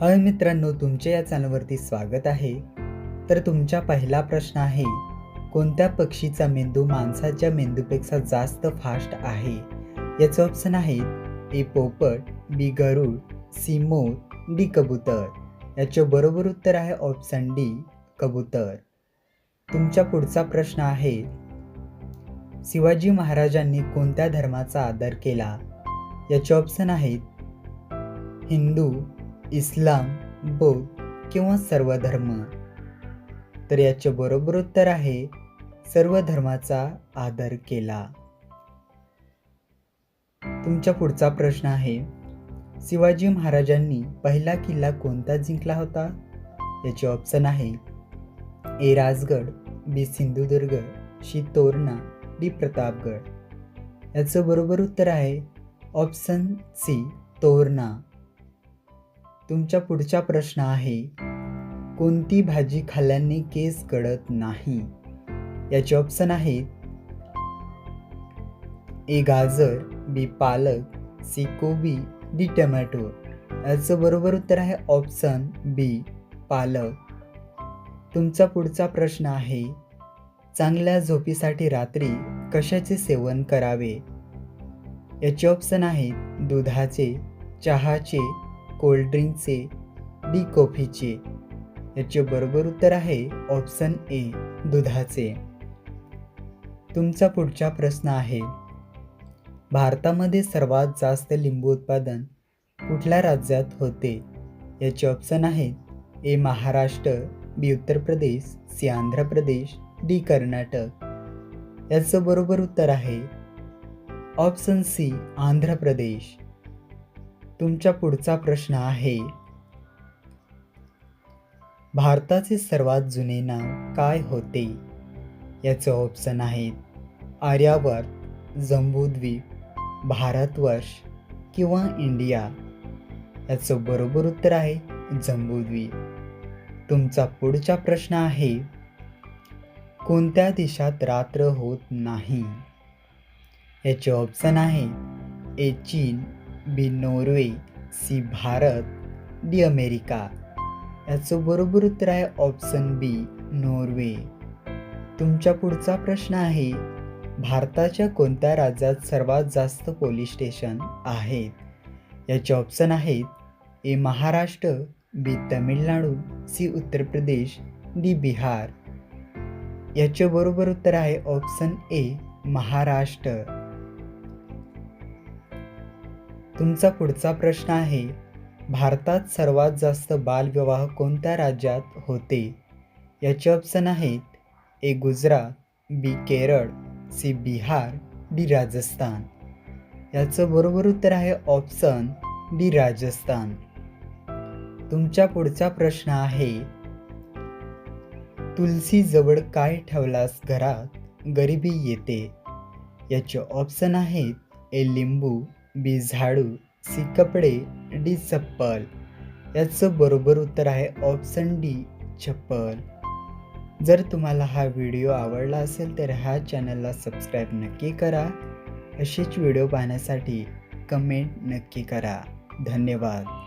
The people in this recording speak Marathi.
हाय मित्रांनो तुमच्या या चॅनलवरती स्वागत आहे. तर तुमचा पहिला प्रश्न आहे कोणत्या पक्षीचा मेंदू माणसाच्या मेंदूपेक्षा जास्त फास्ट आहे? याचे ऑप्शन आहेत ए पोपट बी गरुड सी मोर डी कबूतर. याचे बरोबर उत्तर आहे ऑप्शन डी कबूतर. तुमचा पुढचा प्रश्न आहे शिवाजी महाराजांनी कोणत्या धर्माचा आदर केला? याचे ऑप्शन आहेत हिंदू इस्लाम बौद्ध किंवा सर्व धर्म. तर याचे बरोबर उत्तर आहे सर्व धर्माचा आदर केला. तुमचा पुढचा प्रश्न आहे शिवाजी महाराजांनी पहिला किल्ला कोणता जिंकला होता? याचे ऑप्शन आहे A Rajgad B Sindhudurg C Torna D Pratapgad. याचं बरोबर उत्तर आहे ऑप्शन सी तोरणा. तुमचा पुढचा प्रश्न आहे कोणती भाजी खाल्ल्याने केस गळत नाही? याचे ऑप्शन आहेत ए गाजर बी पालक सी कोबी डी टमॅटो. याचं बरोबर उत्तर आहे ऑप्शन बी पालक. तुमचा पुढचा प्रश्न आहे चांगल्या झोपीसाठी रात्री कशाचे सेवन करावे? याचे ऑप्शन आहेत दुधाचे चहाचे कोल्ड्रिंकचे डी कॉफीचे याचे बरोबर उत्तर आहे ऑप्शन ए दुधाचे. तुमचा पुढचा प्रश्न आहे भारतामध्ये सर्वात जास्त लिंबू उत्पादन कुठल्या राज्यात होते? याचे ऑप्शन आहेत A Maharashtra B Uttar Pradesh C Andhra Pradesh D Karnataka. याचं बरोबर उत्तर आहे ऑप्शन सी आंध्र प्रदेश. तुमचा पुढचा प्रश्न आहे. भारताचे सर्वात जुने नाव काय होते? याचं ऑप्शन आहेत आर्यावर्त जम्बूद्वीप भारतवर्ष किंवा इंडिया. याचं बरोबर उत्तर आहे जम्बूद्वीप. तुमचा पुढचा प्रश्न आहे कोणत्या देशात रात्र होत नाही? याचे ऑप्शन आहे ए चीन B Norway C Bharat D America. याचं बरोबर उत्तर आहे ऑप्शन बी नॉर्वे. तुमच्या पुढचा प्रश्न आहे भारताच्या कोणत्या राज्यात सर्वात जास्त पोलीस स्टेशन आहेत? याचे ऑप्शन आहेत A Maharashtra B Tamil Nadu C Uttar Pradesh D Bihar. याचे बरोबर उत्तर आहे ऑप्शन ए महाराष्ट्र. तुमचा पुढचा प्रश्न आहे भारतात सर्वात जास्त बालविवाह कोणत्या राज्यात होते? याचे ऑप्शन आहेत A Gujarat B Kerala C Bihar D Rajasthan. याचं बरोबर उत्तर आहे ऑप्शन डी राजस्थान. तुमचा पुढचा प्रश्न आहे तुलसी जवळ काय ठेवलास घरात? गरिबी येते. याचे ऑप्शन आहेत ए लिंबू बी झाडू सी कपडे डी चप्पल. याचं बरोबर उत्तर आहे ऑप्शन डी चप्पल. जर तुम्हाला हा व्हिडिओ आवडला असेल तर ह्या चॅनलला सबस्क्राईब नक्की करा. असेच व्हिडिओ पाहण्यासाठी कमेंट नक्की करा. धन्यवाद.